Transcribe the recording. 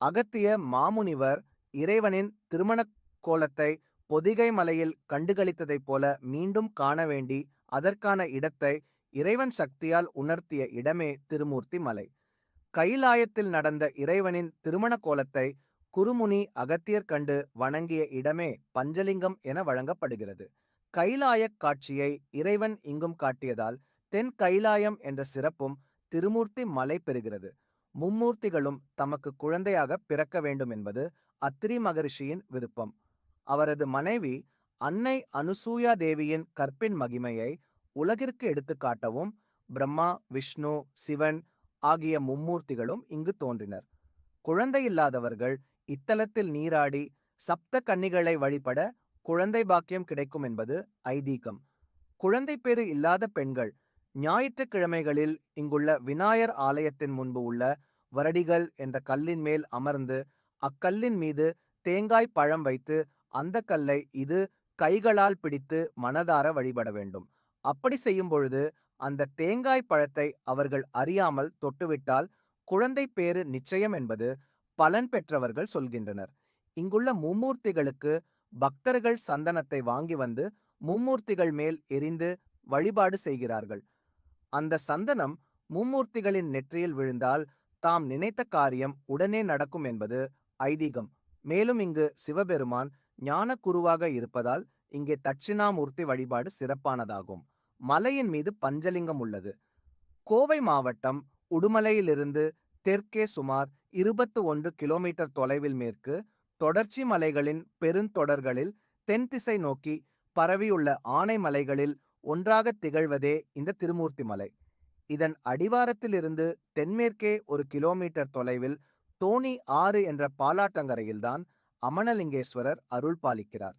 அகத்திய மாமுனிவர் இறைவனின் திருமணக் கோலத்தை பொதிகை மலையில் கண்டுகளித்ததைப் போல மீண்டும் காண வேண்டி அதற்கான இடத்தை இறைவன் சக்தியால் உணர்த்திய இடமே திருமூர்த்தி மலை. கைலாயத்தில் நடந்த இறைவனின் திருமண கோலத்தை குருமுனி அகத்தியர் கண்டு வணங்கிய இடமே பஞ்சலிங்கம் என வழங்கப்படுகிறது. கைலாயக் காட்சியை இறைவன் இங்கும் காட்டியதால் தென் கைலாயம் என்ற சிறப்பும் திருமூர்த்தி மலை பெறுகிறது. மும்மூர்த்திகளும் தமக்கு குழந்தையாக பிறக்க வேண்டும் என்பது அத்திரி மகரிஷியின் விருப்பம். அவரது மனைவி அன்னை அனுசூயா தேவியின் கற்பின் மகிமையை உலகிற்கு எடுத்துக் காட்டவும் பிரம்மா விஷ்ணு சிவன் ஆகிய மும்மூர்த்திகளும் இங்கு தோன்றினர். குழந்தையில்லாதவர்கள் இத்தலத்தில் நீராடி சப்த கன்னிகளை வழிபட குழந்தை பாக்கியம் கிடைக்கும் என்பது ஐதீகம். குழந்தை பேறு இல்லாத பெண்கள் ஞாயிற்றுக்கிழமைகளில் இங்குள்ள விநாயகர் ஆலயத்தின் முன்பு உள்ள வரடிகள் என்ற கல்லின் மேல் அமர்ந்து அக்கல்லின் மீது தேங்காய் பழம் வைத்து அந்த கல்லை இது கைகளால் பிடித்து மனதார வழிபட வேண்டும். அப்படி செய்யும் பொழுது அந்த தேங்காய் பழத்தை அவர்கள் அறியாமல் தொட்டுவிட்டால் குழந்தை பேறு நிச்சயம் என்பது பலன் பெற்றவர்கள் சொல்கின்றனர். இங்குள்ள மும்மூர்த்திகளுக்கு பக்தர்கள் சந்தனத்தை வாங்கி வந்து மும்மூர்த்திகள் மேல் எரிந்து வழிபாடு செய்கிறார்கள். அந்த சந்தனம் மும்மூர்த்திகளின் நெற்றியில் விழுந்தால் தாம் நினைத்த காரியம் உடனே நடக்கும் என்பது ஐதீகம். மேலும் இங்கு சிவபெருமான் ஞான குருவாக இருப்பதால் இங்கே தட்சிணாமூர்த்தி வழிபாடு சிறப்பானதாகும். மலையின் மீது பஞ்சலிங்கம் உள்ளது. கோவை மாவட்டம் உடுமலையிலிருந்து தெற்கே சுமார் இருபத்து ஒன்று கிலோமீட்டர் தொலைவில் மேற்கு தொடர்ச்சி மலைகளின் பெருந்தொடர்களில் தென் திசை நோக்கி பரவியுள்ள ஆனை மலைகளில் ஒன்றாக திகழ்வதே இந்த திருமூர்த்தி மலை. இதன் அடிவாரத்திலிருந்து தென்மேற்கே ஒரு கிலோமீட்டர் தொலைவில் தோணி ஆறு என்ற பாலாற்றங்கரையில்தான் அமனலிங்கேஸ்வரர் அருள் பாலிக்கிறார்